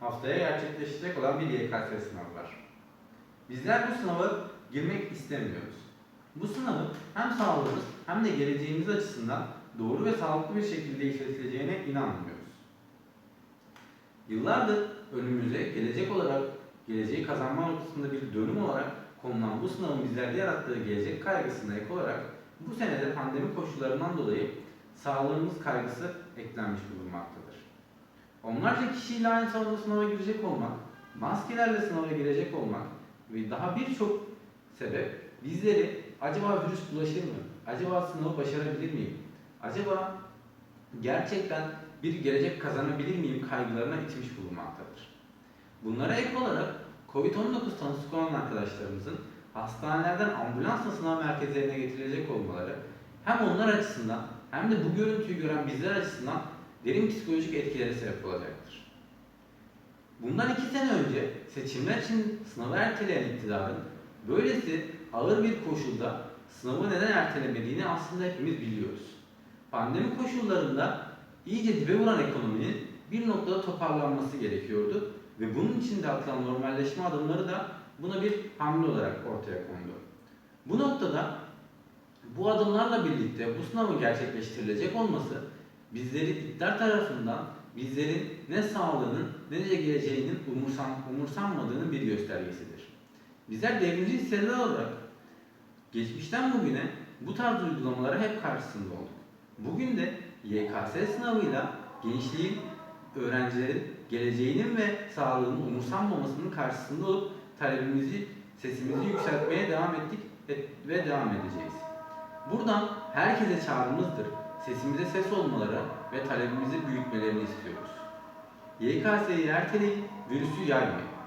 haftaya gerçekleşecek olan bir YKS sınavı var. Bizler bu sınava girmek istemiyoruz. Bu sınavı hem sağlığımız hem de geleceğimiz açısından doğru ve sağlıklı bir şekilde işletileceğine inanmıyoruz. Yıllardır önümüze gelecek olarak, geleceği kazanma noktasında bir dönüm olarak konulan bu sınavın bizlerde yarattığı gelecek kaygısına ek olarak bu senede pandemi koşullarından dolayı sağlığımız kaygısı eklenmiş bulunmaktadır. Onlarca kişiyle aynı salonda sınava girecek olmak, maskelerle sınava girecek olmak ve daha birçok sebep bizleri acaba virüs bulaşır mı? Acaba sınavı başarabilir miyim? Acaba gerçekten bir gelecek kazanabilir miyim kaygılarına itmiş bulunmaktadır. Bunlara ek olarak COVID-19 tanısı konan arkadaşlarımızın hastanelerden ambulansla sınav merkezlerine getirilecek olmaları hem onlar açısından hem de bu görüntüyü gören bizler açısından derin psikolojik etkilere sebep olacaktır. Bundan iki sene önce seçimler için sınavı erteleyen iktidarın böylesi ağır bir koşulda sınavı neden ertelemediğini aslında hepimiz biliyoruz. Pandemi koşullarında iyice dibe vuran ekonominin bir noktada toparlanması gerekiyordu ve bunun için de atılan normalleşme adımları da buna bir hamle olarak ortaya kondu. Bu noktada bu adımlarla birlikte bu sınavın gerçekleştirilecek olması bizleri iktidar tarafından bizlerin ne sağlığının ne de geleceğinin umursan, umursanmadığının bir göstergesidir. Bizler devrimci hisseler olarak geçmişten bugüne bu tarz uygulamalara hep karşısında olduk. Bugün de YKS sınavıyla gençliğin, öğrencilerin geleceğinin ve sağlığının umursanmamasının karşısında olup talebimizi, sesimizi yükseltmeye devam ettik ve devam edeceğiz. Buradan herkese çağrımızdır. Sesimize ses olmaları ve talebimizi büyütmelerini istiyoruz. YKS'yi erteleyin, virüsü yaymayın.